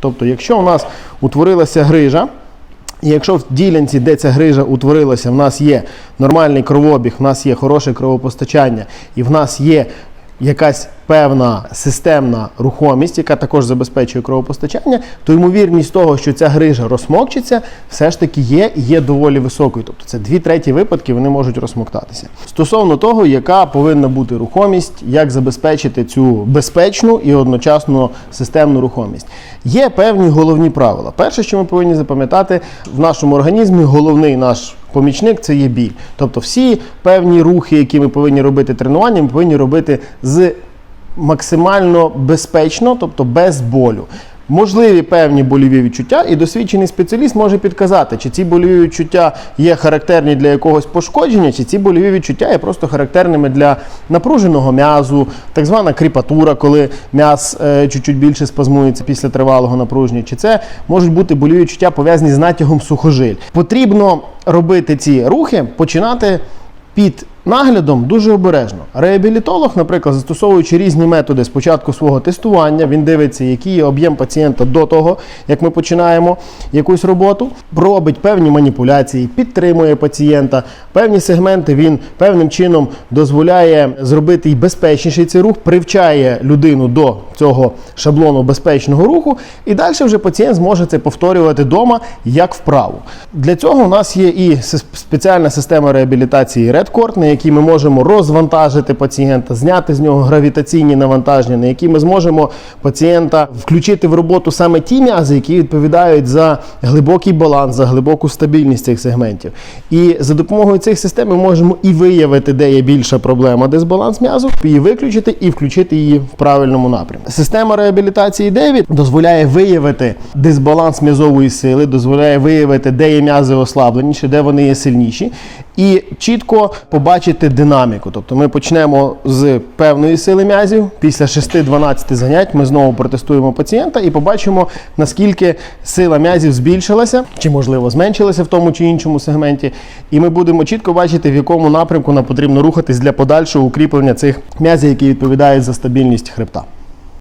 Тобто, якщо у нас утворилася грижа, і якщо в ділянці, де ця грижа утворилася, в нас є нормальний кровообіг, в нас є хороше кровопостачання, і в нас є якась певна системна рухомість, яка також забезпечує кровопостачання, то ймовірність того, що ця грижа розмокчиться, все ж таки є і є доволі високою. Тобто це дві треті випадки вони можуть розмоктатися. Стосовно того, яка повинна бути рухомість, як забезпечити цю безпечну і одночасно системну рухомість. Є певні головні правила. Перше, що ми повинні запам'ятати, в нашому організмі головний наш помічник це є біль. Тобто всі певні рухи, які ми повинні робити тренування, ми повинні робити з максимально безпечно, тобто без болю. Можливі певні больові відчуття, і досвідчений спеціаліст може підказати, чи ці больові відчуття є характерні для якогось пошкодження, чи ці больові відчуття є просто характерними для напруженого м'язу, так звана кріпатура, коли м'яз е, чуть-чуть більше спазмується після тривалого напруження, чи це можуть бути больові відчуття пов'язані з натягом сухожиль. Потрібно робити ці рухи, починати під наглядом дуже обережно. Реабілітолог, наприклад, застосовуючи різні методи спочатку свого тестування, він дивиться, який є об'єм пацієнта до того, як ми починаємо якусь роботу, робить певні маніпуляції, підтримує пацієнта, певні сегменти він певним чином дозволяє зробити і безпечніший цей рух, привчає людину до цього шаблону безпечного руху, і далі вже пацієнт зможе це повторювати вдома як вправу. Для цього у нас є і спеціальна система реабілітації RedCord, на якій ми можемо розвантажити пацієнта, зняти з нього гравітаційні навантаження, на які ми зможемо пацієнта включити в роботу саме ті м'язи, які відповідають за глибокий баланс, за глибоку стабільність цих сегментів. І за допомогою цих систем ми можемо і виявити, де є більша проблема, дисбаланс м'язу, її виключити і включити її в правильному напрямку. Система реабілітації 9 дозволяє виявити дисбаланс м'язової сили, дозволяє виявити, де є м'язи ослабленіші, де вони є сильніші, і чітко побачити динаміку. Тобто ми почнемо з певної сили м'язів. Після 6-12 занять ми знову протестуємо пацієнта і побачимо, наскільки сила м'язів збільшилася, чи можливо зменшилася в тому чи іншому сегменті. І ми будемо чітко бачити, в якому напрямку нам потрібно рухатись для подальшого укріплення цих м'язів, які відповідають за стабільність хребта.